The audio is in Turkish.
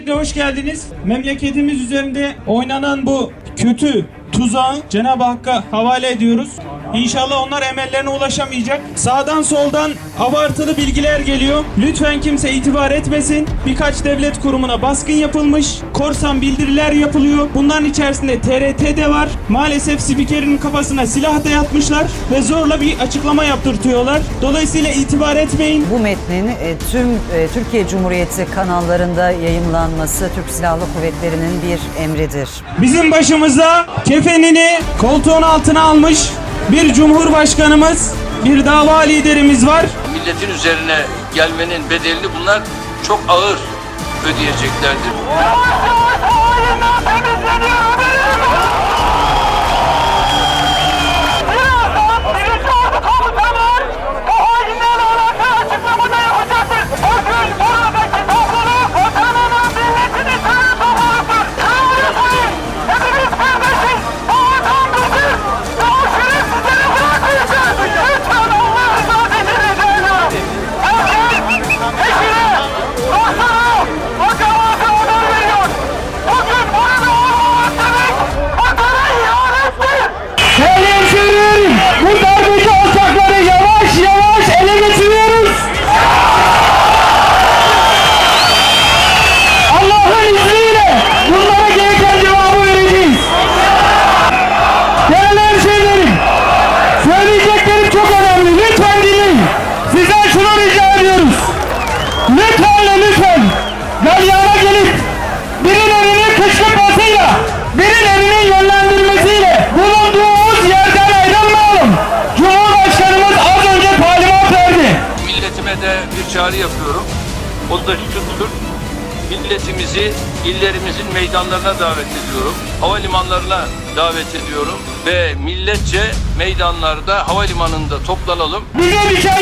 Öncelikle hoş geldiniz. Memleketimiz üzerinde oynanan bu kötü tuzağı Cenab-ı Hakk'a havale ediyoruz. İnşallah onlar emellerine ulaşamayacak. Sağdan soldan abartılı bilgiler geliyor. Lütfen kimse itibar etmesin. Birkaç devlet kurumuna baskın yapılmış. Korsan bildiriler yapılıyor. Bunların içerisinde TRT de var. Maalesef spikerin kafasına silah dayatmışlar ve zorla bir açıklama yaptırtıyorlar. Dolayısıyla itibar etmeyin. Bu metnin e, tüm e, Türkiye Cumhuriyeti kanallarında yayımlanması Türk Silahlı Kuvvetleri'nin bir emridir. Bizim başımıza kefenini koltuğun altına almış bir cumhurbaşkanımız, bir dava liderimiz var. milletin üzerine gelmenin bedelini bunlar çok ağır ödeyeceklerdir. Çağrı yapıyorum. O da şudur. Milletimizi illerimizin meydanlarına davet ediyorum. Havalimanlarına davet ediyorum. Ve milletçe meydanlarda, havalimanında toplanalım. Görev